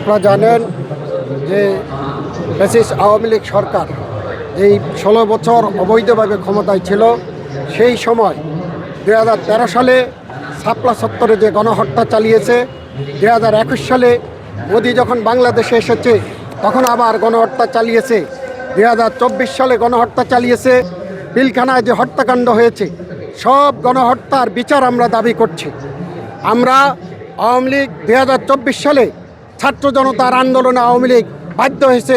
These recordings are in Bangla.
আপনারা জানেন যে ফ্যাসিস্ট আওয়ামী লীগ সরকার এই ষোলো বছর অবৈধভাবে ক্ষমতায় ছিল, সেই সময় দু হাজার তেরো সালে সাপলা সত্তরে যে গণহত্যা চালিয়েছে দু হাজার একুশ সালে মোদি যখন বাংলাদেশে এসেছে, তখন আবার গণহত্যা চালিয়েছে। দু হাজার চব্বিশ সালে গণহত্যা চালিয়েছে, পিলখানায় যে হত্যাকাণ্ড হয়েছে, সব গণহত্যার বিচার আমরা দাবি করছি। আমরা আওয়ামী লীগ দু হাজার চব্বিশ সালে ছাত্র জনতার আন্দোলনে আওয়ামী লীগ বাধ্য হয়েছে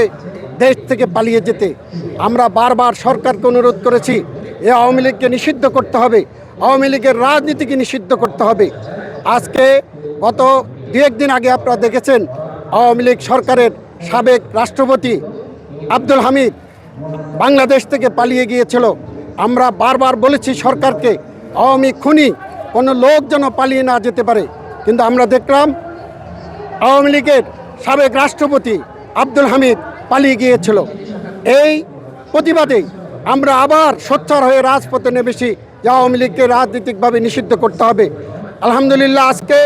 দেশ থেকে পালিয়ে যেতে। আমরা বারবার সরকারকে অনুরোধ করেছি, এ আওয়ামী লীগকে নিষিদ্ধ করতে হবে, আওয়ামী লীগের রাজনীতিকে নিষিদ্ধ করতে হবে। আজকে গত দু একদিন আগে আপনারা দেখেছেন, আওয়ামী লীগ সরকারের সাবেক রাষ্ট্রপতি আব্দুল হামিদ বাংলাদেশ থেকে পালিয়ে গিয়েছিল। আমরা বারবার বলেছি সরকারকে, আওয়ামী খুনি, কোনো লোক যেন পালিয়ে না যেতে পারে। কিন্তু আমরা দেখলাম আওয়ামী লীগের সাবেক রাষ্ট্রপতি আব্দুল হামিদ পালিয়ে গিয়েছিল। এই প্রতিবাদে আমরা আবার সোচ্চার হয়ে রাজপথে নেমেছি যে আওয়ামী লীগকে রাজনৈতিকভাবে নিষিদ্ধ করতে হবে। আলহামদুলিল্লাহ আজকে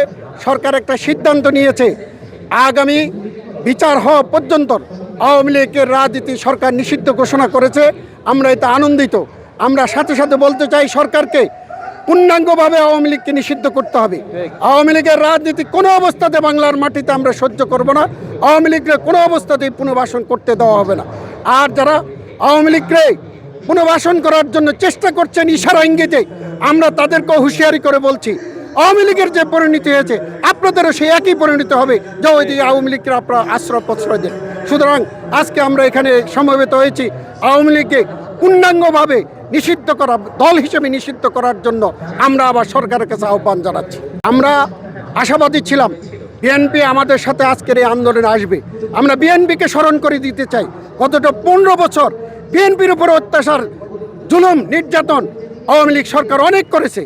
সরকার একটা সিদ্ধান্ত নিয়েছে। আগামী বিচার হওয়া পর্যন্ত আওয়ামী লীগের রাজনীতি সরকার নিষিদ্ধ ঘোষণা করেছে। আমরা এতে আনন্দিত। আমরা সাথে সাথে বলতে চাই সরকারকে পূর্ণাঙ্গভাবে আওয়ামী লীগকে নিষিদ্ধ করতে হবে। আওয়ামী লীগের রাজনীতি কোনো অবস্থাতে বাংলার মাটিতে আমরা সহ্য করব না। আওয়ামী লীগকে কোনো অবস্থাতেই পুনর্বাসন করতে দেওয়া হবে না। আর যারা আওয়ামী লীগকে পুনর্বাসন করার জন্য চেষ্টা করছেন ইশারা ইঙ্গিতে আমরা তাদেরকে হুঁশিয়ারি করে বলছি আওয়ামী লীগের যে পরিণতি হয়েছে আপনাদেরও সেই একই পরিণতি হবে যে ওই দিকে আওয়ামী লীগকে আপনারা আশ্রয় প্রশ্রয় দেন। সুতরাং আজকে আমরা এখানে সমবেত হয়েছি। আওয়ামী লীগকে পূর্ণাঙ্গভাবে নিষিদ্ধ করা, দল হিসেবে নিষিদ্ধ করার জন্য আমরা আবার সরকারের কাছে আহ্বান জানাচ্ছি। আমরা আশাবাদী ছিলাম বিএনপি আমাদের সাথে আজকের এই আন্দোলনে আসবে। আমরা বিএনপিকে স্মরণ করে দিতে চাই। গতটা পনেরো বছর বিএনপির উপরে অত্যাচার, জুলুম, নির্যাতন আওয়ামী লীগ সরকার অনেক করেছে।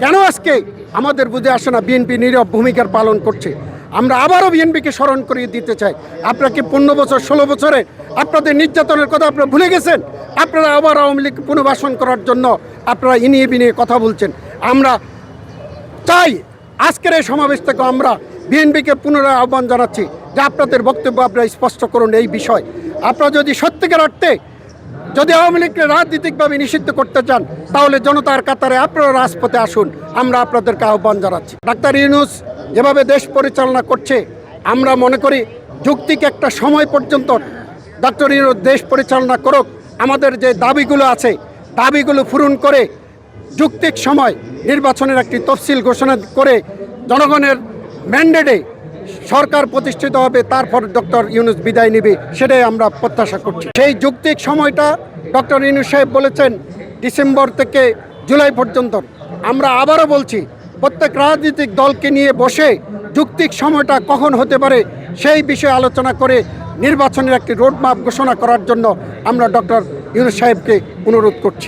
কেন আজকে আমাদের বুঝে আসে না বিএনপি নীরব ভূমিকার পালন করছে? আমরা আবারও বিএনপিকে স্মরণ করিয়ে দিতে চাই। আপনাকে পনেরো বছর, ষোলো বছরে আপনাদের নির্যাতনের কথা আপনারা ভুলে গেছেন? আপনারা আবার আওয়ামী লীগ পুনর্বাসন করার জন্য আপনারা ইনিয়ে বিনিয়ে কথা বলছেন। আমরা চাই আজকের এই সমাবেশ থেকে আমরা বিএনপিকে পুনরায় আহ্বান জানাচ্ছি যে আপনাদের বক্তব্য আপনারা স্পষ্ট করুন এই বিষয়। আপনারা যদি সত্যিকার অর্থে যদি আওয়ামী লীগকে রাজনীতিকভাবে নিষিদ্ধ করতে চান, তাহলে জনতার কাতারে আপনারা রাজপথে আসুন। আমরা আপনাদেরকে আহ্বান জানাচ্ছি। ডাক্তার ইউনুস যেভাবে দেশ পরিচালনা করছে, আমরা মনে করি যুক্তিক একটা সময় পর্যন্ত ডক্টর ইউনুস দেশ পরিচালনা করুক। আমাদের যে দাবিগুলো আছে, দাবিগুলো পূরণ করে যুক্তিক সময় নির্বাচনের একটি তফসিল ঘোষণা করে জনগণের ম্যান্ডেটে সরকার প্রতিষ্ঠিত হবে, তারপর ডক্টর ইউনুস বিদায় নেবে, সেটাই আমরা প্রত্যাশা করছি। সেই যুক্তিক সময়টা ডক্টর ইউনুস সাহেব বলেছেন, ডিসেম্বর থেকে জুলাই পর্যন্ত। আমরা আবারও বলছি প্রত্যেক রাজনৈতিক দলকে নিয়ে বসে যুক্তিক সময়টা কখন হতে পারে সেই বিষয়ে আলোচনা করে নির্বাচনের একটি রোডম্যাপ ঘোষণা করার জন্য আমরা ডক্টর ইউনুস সাহেবকে অনুরোধ করছি।